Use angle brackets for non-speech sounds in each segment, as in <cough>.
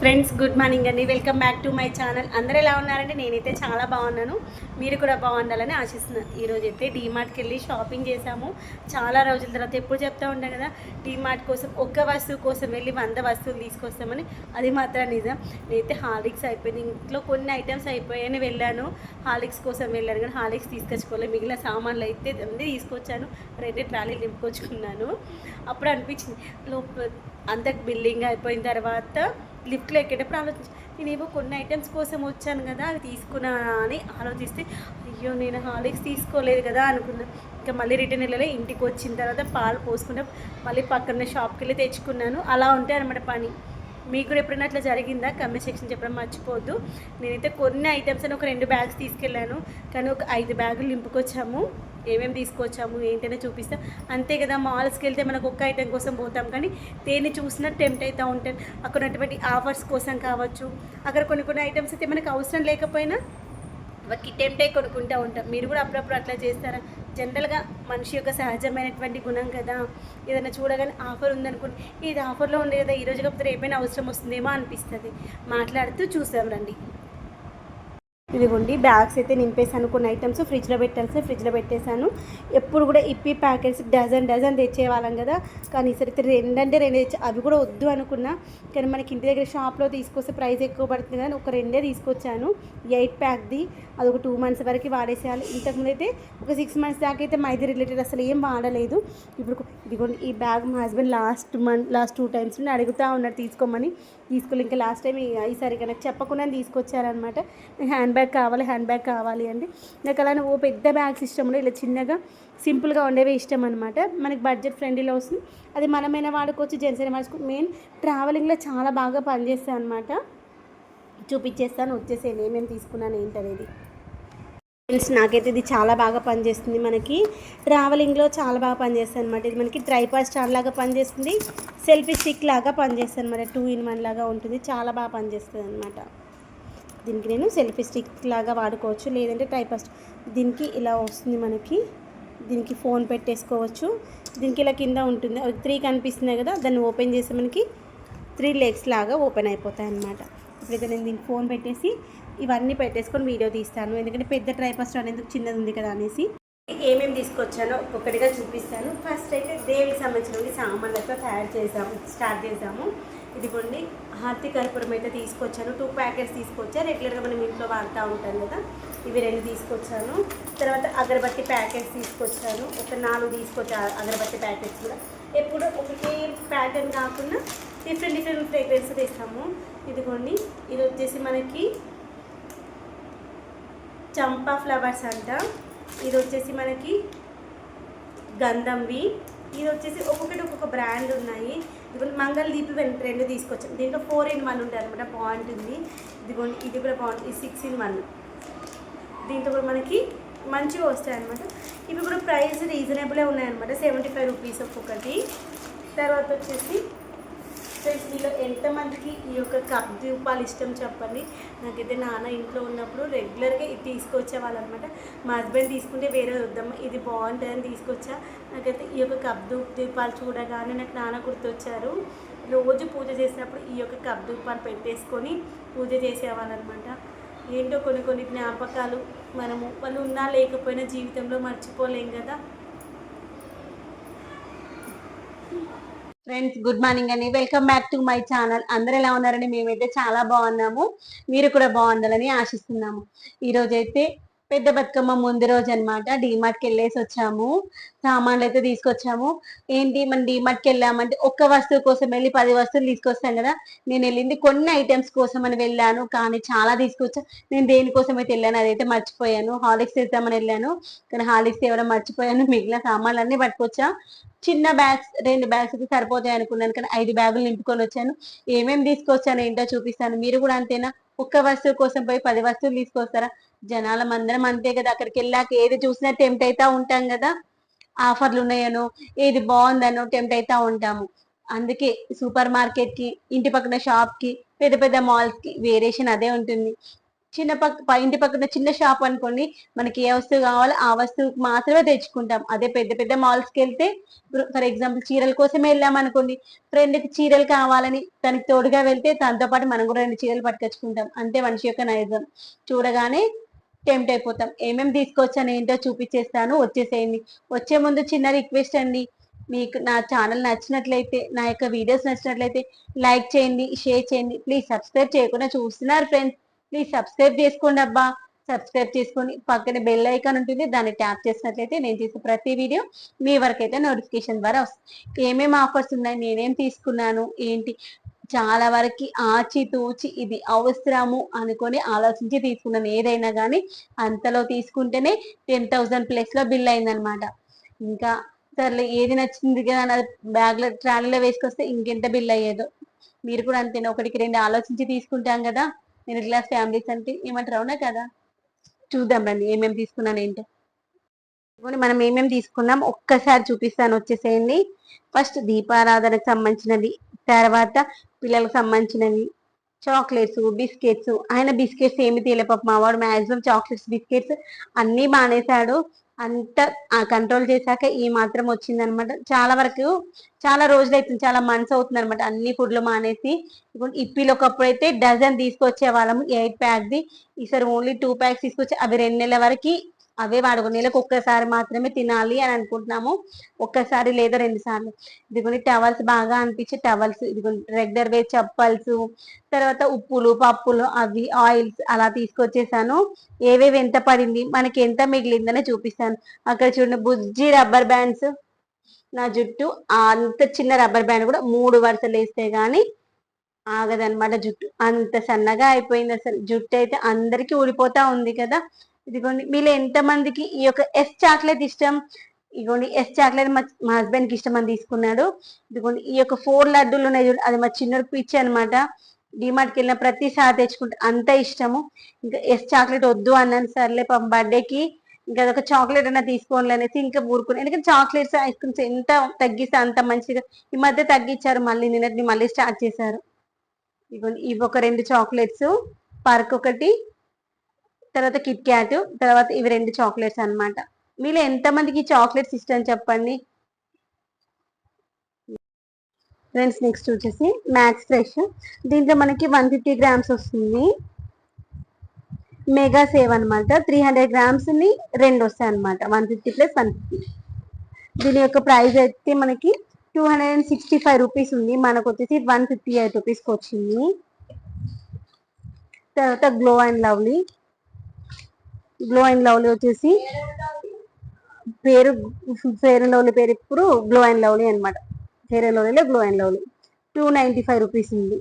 Friends good morning అండి. Welcome back to my channel. అందరూ ఎలా ఉన్నారంటే నేనైతే చాలా బాగున్నాను. మీరు కూడా బాగుండాలని ఆశిస్తున్నాను ఈరోజు అయితే డీమార్ట్కి వెళ్ళి షాపింగ్ చేశాము. చాలా రోజుల తర్వాత ఎప్పుడు చెప్తా ఉంటాం కదా డీమార్ట్ కోసం ఒక్క వస్తువు కోసం వెళ్ళి వంద వస్తువులు తీసుకొస్తామని. అది మాత్రం నిజం. నేనైతే హాలిక్స్ అయిపోయింది. ఇంట్లో కొన్ని ఐటమ్స్ అయిపోయాయని వెళ్ళాను. హాలిక్స్ కోసం వెళ్ళాను కానీ హాలిక్స్ తీసుకొచ్చుకోలేదు మిగిలిన సామాన్లు అయితే అన్నీ తీసుకొచ్చాను. రెండు ట్రాలీలు నింపుకొచ్చుకున్నాను. అప్పుడు అనిపించింది లోప అంత బిల్డింగ్ అయిపోయిన తర్వాత లిఫ్ట్లో ఎక్కేటప్పుడు ఆలోచించి నేనేమో కొన్ని ఐటమ్స్ కోసం వచ్చాను కదా అవి తీసుకున్నా అని ఆలోచిస్తే అయ్యో నేను హాలిక్స్ తీసుకోలేదు కదా అనుకున్నా. ఇంకా మళ్ళీ రిటర్న్ వెళ్ళలే ఇంటికి వచ్చిన తర్వాత పాలు పోసుకుంటే మళ్ళీ పక్కన షాప్కి వెళ్ళి తెచ్చుకున్నాను. అలా ఉంటాయి అనమాట పని. మీకు కూడా ఎప్పుడైనా అట్లా జరిగిందా? కమెంట్ సెక్షన్ చెప్పడం మర్చిపోద్దు నేనైతే కొన్ని ఐటమ్స్ అని ఒక రెండు బ్యాగ్స్ తీసుకెళ్ళాను. కానీ ఒక ఐదు బ్యాగులు నింపుకొచ్చాము. ఏమేమి తీసుకొచ్చాము ఏంటనే చూపిస్తాం. అంతే కదా మాల్స్కి వెళ్తే మనకు ఒక్క ఐటెం కోసం పోతాం. కానీ దేన్ని చూసినా టెంప్ట్ అవుతూ ఉంటాం అక్కడ ఉన్నటువంటి ఆఫర్స్ కోసం కావచ్చు అక్కడ కొన్ని కొన్ని ఐటమ్స్ అయితే మనకు అవసరం లేకపోయినా వాటికి టెంప్ట్ అయి కొనుక్కుంటూ ఉంటాం. మీరు కూడా అప్పుడప్పుడు అట్లా చేస్తారా? జనరల్గా మనిషి యొక్క సహజమైనటువంటి గుణం కదా. ఏదైనా చూడగానే ఆఫర్ ఉందనుకోండి. ఇది ఆఫర్లో ఉంది కదా ఈరోజు కాకపోతే రేపైనా అవసరం వస్తుందేమో అనిపిస్తుంది. మాట్లాడుతూ చూసాం రండి. ఇదిగోండి బ్యాగ్స్ అయితే నింపేసాను కొన్ని ఐటమ్స్ ఫ్రిడ్జ్లో పెట్టాల్సి ఫ్రిడ్జ్లో పెట్టేశాను. ఎప్పుడు కూడా ఇప్పి ప్యాకెట్స్ డజన్ డజన్ తెచ్చేవాళ్ళం కదా. కానీ ఈసారి అయితే రెండంటే రెండు తెచ్చి అవి కూడా వద్దు అనుకున్నా. కానీ మనకి ఇంటి దగ్గర షాప్లో తీసుకొస్తే ప్రైస్ ఎక్కువ పడుతుంది కానీ ఒక రెండే తీసుకొచ్చాను. ఎయిట్ ప్యాక్ది అది ఒక టూ మంత్స్ వరకు వాడేసేయాలి. ఇంతకుముందు అయితే ఒక సిక్స్ మంత్స్ దాకా అయితే మైది రిలేటెడ్ అసలు ఏం వాడలేదు. ఇప్పుడు ఇదిగోండి ఈ బ్యాగ్ మా husband last month last two times నుండి అడుగుతూ ఉన్నాడు తీసుకోమని. తీసుకోలే ఇంకా లాస్ట్ టైం ఈసారి ఇక నాకు చెప్పకుండా తీసుకొచ్చారనమాట హ్యాండ్ బ్యాగ్ కావాలి హ్యాండ్ బ్యాగ్ కావాలి అండి. నాకు అలానే ఓ పెద్ద బ్యాగ్స్ ఇష్టం ఇలా చిన్నగా సింపుల్గా ఉండేవి ఇష్టం అనమాట మనకి బడ్జెట్ ఫ్రెండ్లీలో వస్తుంది. అది మనమైనా వాడుకోవచ్చు జెంట్స్ అయినా వాడుకోవచ్చు మెయిన్ ట్రావెలింగ్లో చాలా బాగా పనిచేస్తాయి అనమాట చూపించేస్తాను వచ్చేసేయండి ఏమేమి తీసుకున్నాను ఏంటనేది. ఫ్రెండ్స్ నాకైతే ఇది చాలా బాగా పనిచేస్తుంది మనకి. ట్రావెలింగ్లో చాలా బాగా పనిచేస్తుంది అనమాట ఇది మనకి ట్రైపాడ్ స్టాండ్ లాగా పనిచేస్తుంది. సెల్ఫీ స్టిక్ లాగా పనిచేస్తుంది అనమాట టూ ఇన్ వన్ లాగా ఉంటుంది. చాలా బాగా పనిచేస్తుంది అనమాట దీనికి నేను సెల్ఫీ స్టిక్ లాగా వాడుకోవచ్చు లేదంటే ట్రైపాడ్ దీనికి ఇలా వస్తుంది మనకి. దీనికి ఫోన్ పెట్టేసుకోవచ్చు. దీనికి ఇలా కింద ఉంటుంది. త్రీ కనిపిస్తున్నాయి కదా దాన్ని ఓపెన్ చేస్తే మనకి త్రీ లెగ్స్ లాగా ఓపెన్ అయిపోతాయి అన్నమాట. ఇప్పుడైతే నేను దీనికి ఫోన్ పెట్టేసి ఇవన్నీ పెట్టేసుకొని వీడియో తీస్తాను. ఎందుకంటే పెద్ద ట్రైపర్ అనేది చిన్నది ఉంది కదా అనేసి. ఏమేమి తీసుకొచ్చానో ఒక్కొక్కటిగా చూపిస్తాను. ఫస్ట్ అయితే దేవుడికి సంబంధించినవి సామాన్లతో తయారు చేసాము స్టార్ట్ చేసాము. ఇదిగోండి హార్తి కర్పూరం అయితే తీసుకొచ్చాను. టూ ప్యాకెట్స్ తీసుకొచ్చా రెగ్యులర్గా మనం ఇంట్లో వాడుతూ ఉంటాం కదా ఇవి రెండు తీసుకొచ్చాను. తర్వాత అగరబత్తి ప్యాకెట్స్ తీసుకొచ్చాను. ఒక నాలుగు తీసుకొచ్చా అగరబత్తి ప్యాకెట్స్ కూడా. ఎప్పుడు ఒకటే ప్యాటర్న్ కాకుండా డిఫరెంట్ డిఫరెంట్ ఫ్రేగ్రెన్స్ తెస్తాము. ఇదిగోండి ఇది వచ్చేసి మనకి చంపా ఫ్లవర్స్ అంట. ఇది వచ్చేసి మనకి గంధంవి ఇది వచ్చేసి ఒక్కొక్కటి ఒక్కొక్క బ్రాండ్ ఉన్నాయి. ఇదిగోండి మంగళ దీపి రెండు తీసుకొచ్చాం. దీంట్లో ఫోర్ ఇన్ వన్ ఉంటాయి అనమాట బాగుంటుంది ఇదిగోండి ఇది కూడా బాగుంటుంది ఇది సిక్స్ ఇన్ వన్ దీంట్లో కూడా మనకి మంచిగా వస్తాయి అనమాట ఇవి కూడా ప్రైస్ రీజనబులే ఉన్నాయన్నమాట సెవెంటీ ఫైవ్ రూపీస్ ఒక్కొక్కటి. తర్వాత వచ్చేసి ఫ్రెండ్స్ మీలో ఎంతమందికి ఈ యొక్క కప్ దీపాలు ఇష్టం చెప్పండి. నాకైతే నాన్న ఇంట్లో ఉన్నప్పుడు రెగ్యులర్గా ఇది తీసుకొచ్చేవాళ్ళు అనమాట మా హస్బెండ్ తీసుకుంటే వేరే వద్దాం ఇది బాగుంటుందని తీసుకొచ్చా. నాకైతే ఈ యొక్క కప్ దీపాలు చూడగానే నాకు నాన్న గుర్తొచ్చారు. రోజు పూజ చేసినప్పుడు ఈ యొక్క కప్ దీపాలు పెట్టేసుకొని పూజ చేసేవాళ్ళు అనమాట ఏంటో కొన్ని కొన్ని జ్ఞాపకాలు మనము వాళ్ళు ఉన్నా లేకపోయినా జీవితంలో మర్చిపోలేం కదా. ఫ్రెండ్స్ గుడ్ మార్నింగ్ అండి. Welcome back to my channel అందరు ఎలా ఉన్నారని మేమైతే చాలా బాగున్నాము. మీరు కూడా బాగుండాలని ఆశిస్తున్నాము. ఈ రోజైతే పెద్ద బతుకమ్మ ముందు రోజు అనమాట డీమార్ట్కి వెళ్ళేసి వచ్చాము. సామాన్లు అయితే తీసుకొచ్చాము. ఏంటి? మనం డీమార్ట్కి వెళ్ళామంటే ఒక్క వస్తువు కోసం వెళ్ళి పది వస్తువులు తీసుకొస్తాం కదా. నేను వెళ్ళింది కొన్ని ఐటమ్స్ కోసం అని వెళ్ళాను. కానీ చాలా తీసుకొచ్చా. నేను దేనికోసం అయితే వెళ్ళాను? అదైతే మర్చిపోయాను. హాలిక్స్ తెద్దామని వెళ్ళాను. కానీ హాలిక్స్ ఇవ్వడం మర్చిపోయాను. <laughs> మిగిలిన సామాన్లు అన్నీ పట్టుకొచ్చా. చిన్న బ్యాగ్స్ రెండు బ్యాగ్స్ అయితే సరిపోతాయి అనుకున్నాను. కానీ ఐదు బ్యాగులు నింపుకొని వచ్చాను. ఏమేమి తీసుకొచ్చాను ఏంటో చూపిస్తాను. మీరు కూడా అంతేనా? ఒక్క వస్తువు కోసం పోయి పది వస్తువులు తీసుకొస్తారా? జనాల మందరం అంతే కదా. అక్కడికి వెళ్ళాక ఏది చూసినా టెంప్ట్ అవుతా ఉంటాం కదా. ఆఫర్లు ఉన్నాయనో ఏది బాగుందనో టెంప్ట్ అవుతా ఉంటాము. అందుకే సూపర్ మార్కెట్కి ఇంటి పక్కన షాప్కి పెద్ద పెద్ద మాల్స్కి వేరియేషన్ అదే ఉంటుంది. చిన్న పక్క ఇంటి పక్కన చిన్న షాప్ అనుకోండి మనకి ఏ వస్తువు కావాలో ఆ వస్తువుకి మాత్రమే తెచ్చుకుంటాం. అదే పెద్ద పెద్ద మాల్స్కి వెళ్తే ఫర్ ఎగ్జాంపుల్ చీరల కోసమే వెళ్ళాం అనుకోండి ఫ్రెండ్కి చీరలు కావాలని తనకి తోడుగా వెళ్తే తనతో పాటు మనం కూడా రెండు చీరలు పట్టుకొచ్చుకుంటాం. అంతే మనిషి యొక్క నైజం. చూడగానే టెంప్ట్ అయిపోతాం. ఏమేమి తీసుకొచ్చాను ఏంటో చూపించేస్తాను వచ్చేసేయండి. వచ్చే ముందు చిన్న రిక్వెస్ట్ అండి. మీకు నా ఛానల్ నచ్చినట్లయితే నా యొక్క వీడియోస్ నచ్చినట్లయితే లైక్ చేయండి షేర్ చేయండి. ప్లీజ్ సబ్స్క్రైబ్ చేయకుండా చూస్తున్నారు ఫ్రెండ్స్. ప్లీజ్ సబ్స్క్రైబ్ చేసుకోండి అబ్బా. సబ్స్క్రైబ్ చేసుకొని పక్కన బెల్ ఐకాన్ ఉంటుంది దాన్ని ట్యాప్ చేసినట్లయితే నేను చేసే ప్రతి వీడియో మీ వరకు అయితే నోటిఫికేషన్ ద్వారా వస్తుంది. ఏమేమి ఆఫర్స్ ఉన్నాయి నేనేం తీసుకున్నాను ఏంటి చాలా వరకు ఆచి తూచి ఇది అవసరము అనుకొని ఆలోచించి తీసుకున్నాను. ఏదైనా కానీ అంతలో తీసుకుంటేనే టెన్ థౌసండ్ ప్లస్లో బిల్ అయిందనమాట ఇంకా సర్లే ఏది నచ్చింది కదా నా బ్యాగ్లో ట్రాలీలో వేసుకొస్తే ఇంకెంత బిల్ అయ్యేదో. మీరు కూడా అంతేనా ఒకటికి రెండు ఆలోచించి తీసుకుంటాం కదా. మిడిల్ క్లాస్ ఫ్యామిలీస్ అంటే ఏమంటారు అవునా కదా? చూద్దాం రండి ఏమేమి తీసుకున్నాను ఏంటో. ఇదిగోండి మనం ఏమేమి తీసుకున్నాం ఒక్కసారి చూపిస్తాను వచ్చేసేయండి. ఫస్ట్ దీపారాధనకు సంబంధించినది తర్వాత పిల్లలకు సంబంధించినవి చాక్లెట్స్ బిస్కెట్స్. ఆయన బిస్కెట్స్ ఏమి తీయలే పాప మావాడు మ్యాక్సిమం చాక్లెట్స్ బిస్కెట్స్ అన్నీ మానేశాడు. అంత కంట్రోల్ చేశాక ఈ మాత్రం వచ్చిందనమాట. చాలా వరకు చాలా రోజులు అవుతుంది చాలా మంత్స్ అవుతుంది అనమాట అన్ని ఫుడ్లు మానేసి. ఇప్పుడు ఇప్పిలు ఒకప్పుడు అయితే డజన్ తీసుకొచ్చే వాళ్ళము ఎయిట్ ప్యాక్ది ఈసారి ఓన్లీ టూ ప్యాక్స్ తీసుకొచ్చి అవి రెండు నెలల వరకు అవే వాడుకో నెలకు ఒక్కసారి మాత్రమే తినాలి అని అనుకుంటున్నాము. ఒక్కసారి లేదా రెండు సార్లు. ఇదిగోని టవల్స్ బాగా అనిపించే టవల్స్. ఇదిగోని రెగ్యులర్ వే చప్పల్స్ తర్వాత ఉప్పులు పప్పులు అవి ఆయిల్స్ అలా తీసుకొచ్చేసాను. ఏవేవి ఎంత పడింది మనకి ఎంత మిగిలిందని చూపిస్తాను. అక్కడ చూడండి బుజ్జి రబ్బర్ బ్యాండ్స్ నా జుట్టు. అంత చిన్న రబ్బర్ బ్యాండ్ కూడా మూడు వరుసలు వేస్తే గానీ ఆగదనమాట జుట్టు. అంత సన్నగా అయిపోయింది అసలు. జుట్టు అయితే అందరికీ ఊడిపోతా ఉంది కదా. ఇదిగోండి మీలో ఎంతమందికి ఈ యొక్క ఎస్ చాక్లెట్ ఇష్టం? ఇదిగోండి ఎస్ చాక్లెట్ మా మా ఇష్టం అని తీసుకున్నాడు. ఇదిగోండి ఈ యొక్క ఫోర్ లడ్డూలు ఉన్నాయి చూడండి అది మా చిన్నడికి పిచ్చి అనమాట డిమార్ట్కి వెళ్ళిన ప్రతిసారి తెచ్చుకుంటే అంత ఇష్టము. ఇంకా ఎస్ చాక్లెట్ వద్దు అన్నాను సర్లే పాపం బర్త్డేకి ఇంకా అదొక చాక్లెట్ అన్న తీసుకోవాలి అనేసి ఇంకా ఊరుకుని ఎందుకంటే చాక్లెట్స్ ఐస్ క్రీమ్స్ ఎంత తగ్గిస్తే అంత మంచిగా ఈ మధ్య తగ్గించారు మళ్ళీ నిన్నటిని మళ్ళీ స్టార్ట్ చేశారు. ఇదిగోండి ఇవి ఒక రెండు చాక్లెట్స్ పర్క్ ఒకటి తర్వాత కిట్ క్యాట్ తర్వాత ఇవి రెండు చాక్లెట్స్ అన్నమాట. మీలో ఎంతమందికి చాక్లెట్స్ ఇష్టం చెప్పండి? ఫ్రెండ్స్ నెక్స్ట్ వచ్చేసి మ్యాక్స్ ఫ్రెష్ దీంట్లో మనకి వన్ ఫిఫ్టీ గ్రామ్స్ వస్తుంది. మెగా సేవ్ అనమాట త్రీ హండ్రెడ్ గ్రామ్స్ని రెండు వస్తాయి అనమాట one fifty plus one fifty దీని యొక్క ప్రైస్ అయితే మనకి two hundred and sixty five rupees ఉంది. మనకు వచ్చేసి వన్ ఫిఫ్టీ ఎయిట్ రూపీస్కి వచ్చింది. తర్వాత Glow and Lovely Glow and Lovely వచ్చేసి పేరు ఫేర్ అండ్ లవ్లీ పేరు ఇప్పుడు గ్లో అండ్ లవ్లీ అనమాట Fair and లవ్లీలో Glow and Lovely two ninety five rupees ఉంది.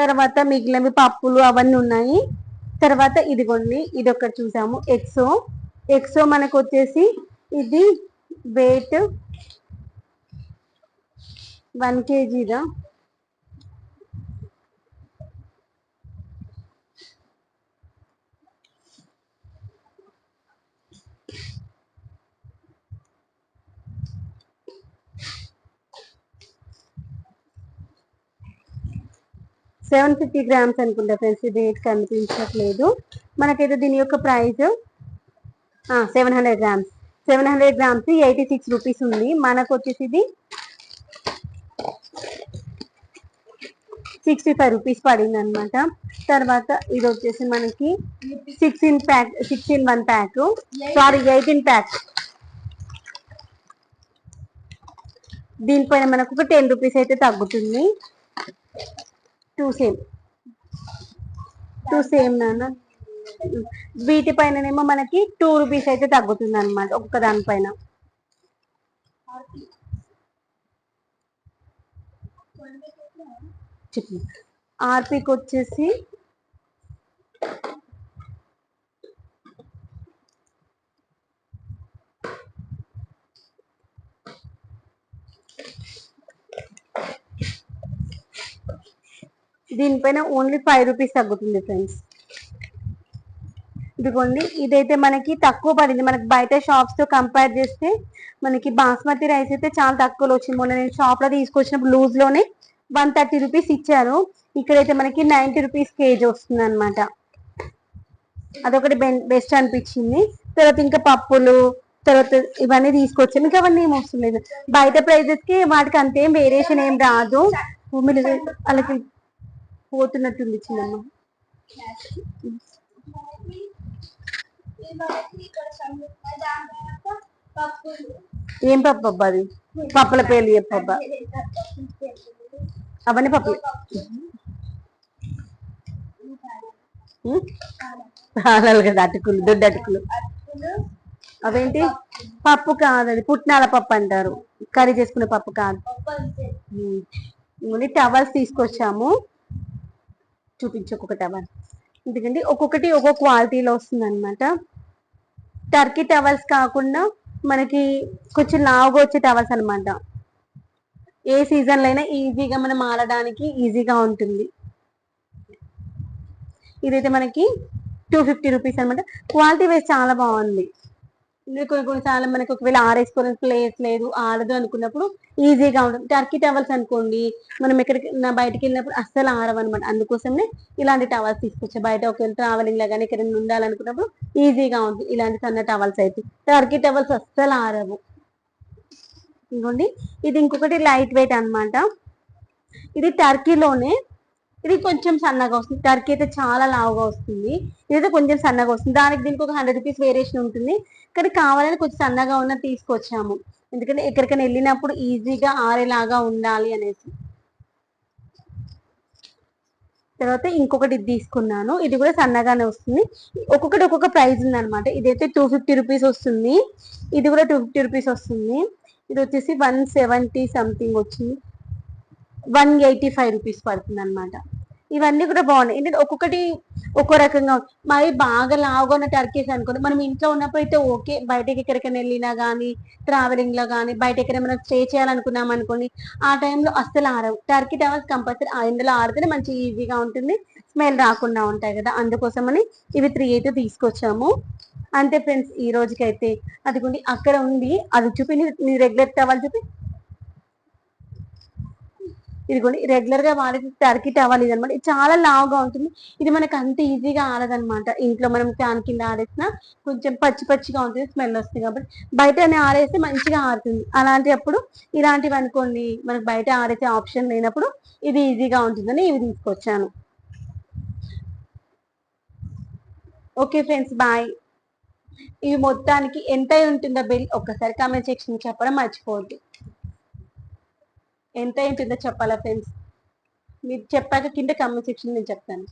తర్వాత మిగిలినవి పప్పులు అవన్నీ ఉన్నాయి. తర్వాత ఇదిగోండి ఇది ఒకటి చూసాము ఎక్సో ఎక్సో మనకు వచ్చేసి ఇది వెయిట్ వన్ కేజీదా సెవెన్ ఫిఫ్టీ గ్రామ్స్ అనుకుంటా ఫ్రెండ్స్ ఇది కనిపించట్లేదు. మనకైతే దీని యొక్క price seven hundred grams. Seven hundred grams eighty six rupees ఉంది. మనకు వచ్చేసి ఇది సిక్స్టీ ఫైవ్ రూపీస్ పడింది అనమాట తర్వాత ఇది వచ్చేసి మనకి sixteen pack sixteen one pack. Sorry eighteen pack. దీనిపైన మనకు ఒక టెన్ రూపీస్ అయితే తగ్గుతుంది. టూ సేమ్ టూ సేమ్ నాన్న. వీటి పైననేమో మనకి టూ రూపీస్ అయితే తగ్గుతుంది అనమాట ఒక్క దానిపైన ఆర్పికి వచ్చేసి దీనిపైన ఓన్లీ ఫైవ్ రూపీస్ తగ్గుతుంది ఫ్రెండ్స్ ఇదిగోండి ఇదైతే మనకి తక్కువ పడింది. మనకి బయట షాప్స్తో కంపేర్ చేస్తే మనకి బాస్మతి రైస్ అయితే చాలా తక్కువలో వచ్చింది. మొన్న నేను షాప్లో తీసుకొచ్చినప్పుడు లూజ్లోనే వన్ థర్టీ రూపీస్ ఇచ్చారు. ఇక్కడైతే మనకి నైంటీ రూపీస్ కేజీ వస్తుంది అనమాట అదొకటి బెస్ట్ అనిపించింది. తర్వాత ఇంకా పప్పులు తర్వాత ఇవన్నీ తీసుకొచ్చాము ఇంకా అవన్నీ ఏం వస్తుంది బయట ప్రైజెస్కి వాటికి అంతేం వేరియేషన్ ఏం రాదు. వాళ్ళకి పోతున్నట్టుంది చిన్నమ్మ. ఏం పప్పు అబ్బా అది? పప్పుల పేర్లు చెప్పబ్బా అవన్నీ పప్పులు? పాలాలు కదా అటుకులు దొడ్డు అటుకులు. అవేంటి? పప్పు కాదు అది పుట్నాల పప్పు అంటారు. కర్రీ చేసుకునే పప్పు కాదు. టవల్స్ తీసుకొచ్చాము. చూపించు ఒక్కొక్క టవల్ ఎందుకంటే ఒక్కొక్కటి ఒక్కొక్క క్వాలిటీలో వస్తుంది అనమాట టర్కీ టవల్స్ కాకుండా మనకి కొంచెం లావుగా వచ్చే టవల్స్ అనమాట ఏ సీజన్లో అయినా ఈజీగా మనం ఆడడానికి ఈజీగా ఉంటుంది. ఇదైతే మనకి టూ ఫిఫ్టీ రూపీస్ అనమాట క్వాలిటీ వైజ్ చాలా బాగుంది. ఇది కొన్ని కొన్నిసార్లు మనకి ఒకవేళ ఆరేసుకోవడానికి ప్లేస్ లేదు ఆడదు అనుకున్నప్పుడు ఈజీగా ఉంటుంది. టర్కీ టవల్స్ అనుకోండి మనం ఎక్కడికి బయటకి వెళ్ళినప్పుడు అస్సలు ఆరవన్నమాట అందుకోసమే ఇలాంటి టవల్స్ తీసుకొచ్చా. బయట ఒకవేళ ట్రావెలింగ్లో కానీ ఎక్కడైనా ఉండాలనుకున్నప్పుడు ఈజీగా ఉంటుంది ఇలాంటి సన్న టవల్స్ అయితే. టర్కీ టవల్స్ అస్సలు ఆరవు. ఇంకోండి ఇది ఇంకొకటి లైట్ వెయిట్ అనమాట ఇది టర్కీలోనే ఇది కొంచెం సన్నగా వస్తుంది. టర్కీ అయితే చాలా లావుగా వస్తుంది. ఇదైతే కొంచెం సన్నగా వస్తుంది. దానికి దీనికి ఒక హండ్రెడ్ రూపీస్ వేరియేషన్ ఉంటుంది. కానీ కావాలని కొంచెం సన్నగా ఉన్న తీసుకొచ్చాము. ఎందుకంటే ఎక్కడికైనా వెళ్ళినప్పుడు ఈజీగా ఆరేలాగా ఉండాలి అనేసి. తర్వాత ఇంకొకటి ఇది తీసుకున్నాను. ఇది కూడా సన్నగానే వస్తుంది. ఒక్కొక్కటి ఒక్కొక్క ప్రైస్ ఉంది అనమాట ఇదైతే టూ ఫిఫ్టీ రూపీస్ వస్తుంది. ఇది కూడా టూ ఫిఫ్టీ రూపీస్ వస్తుంది. ఇది వచ్చేసి వన్ సెవెంటీ సంథింగ్ వచ్చింది. వన్ ఎయిటీ ఫైవ్ రూపీస్ పడుతుంది అనమాట ఇవన్నీ కూడా బాగున్నాయి. ఏంటంటే ఒక్కొక్కటి ఒక్కో రకంగా మరి బాగా లావుగా ఉన్న టర్కీస్ అనుకోండి. మనం ఇంట్లో ఉన్నప్పుడు అయితే ఓకే బయటకి ఎక్కడికైనా వెళ్ళినా కానీ ట్రావెలింగ్లో కానీ బయట ఎక్కడ మనం స్టే చేయాలనుకున్నాం అనుకోండి ఆ టైంలో అస్సలు ఆరవు. టర్కీ టవర్స్ కంపల్సరీ ఆ ఇందులో ఆడితేనే మంచి ఈజీగా ఉంటుంది. స్మెల్ రాకుండా ఉంటాయి కదా. అందుకోసమని ఇవి త్రీ అయితే తీసుకొచ్చాము. అంతే ఫ్రెండ్స్ ఈ రోజుకైతే అదిగోండి అక్కడ ఉంది. అది చూపి నీ రెగ్యులర్ టవల్ చూపి ఇదిగోండి రెగ్యులర్గా వాడే టర్కీ టవల్ ఇది చాలా లావుగా ఉంటుంది. ఇది మనకు అంత ఈజీగా ఆడదనమాట ఇంట్లో మనం ఫ్యాన్ కింద ఆడేసిన కొంచెం పచ్చి పచ్చిగా ఉంటుంది స్మెల్ వస్తుంది కాబట్టి. బయట ఆడేస్తే మంచిగా ఆడుతుంది అలాంటి అప్పుడు ఇలాంటివి అనుకోండి మనకు బయట ఆడేసే ఆప్షన్ లేనప్పుడు ఇది ఈజీగా ఉంటుందని ఇవి తీసుకొచ్చాను. ఓకే ఫ్రెండ్స్ బాయ్ ఇవి మొత్తానికి ఎంత అయి ఉంటుందో బిల్ ఒక్కసారి కామెంట్ సెక్షన్ చెప్పడం మర్చిపోవద్దు. ఎంత ఉంటుందో చెప్పాలా ఫ్రెండ్స్ మీరు చెప్పాక కింద కామెంట్ సెక్షన్ నేను చెప్తాను.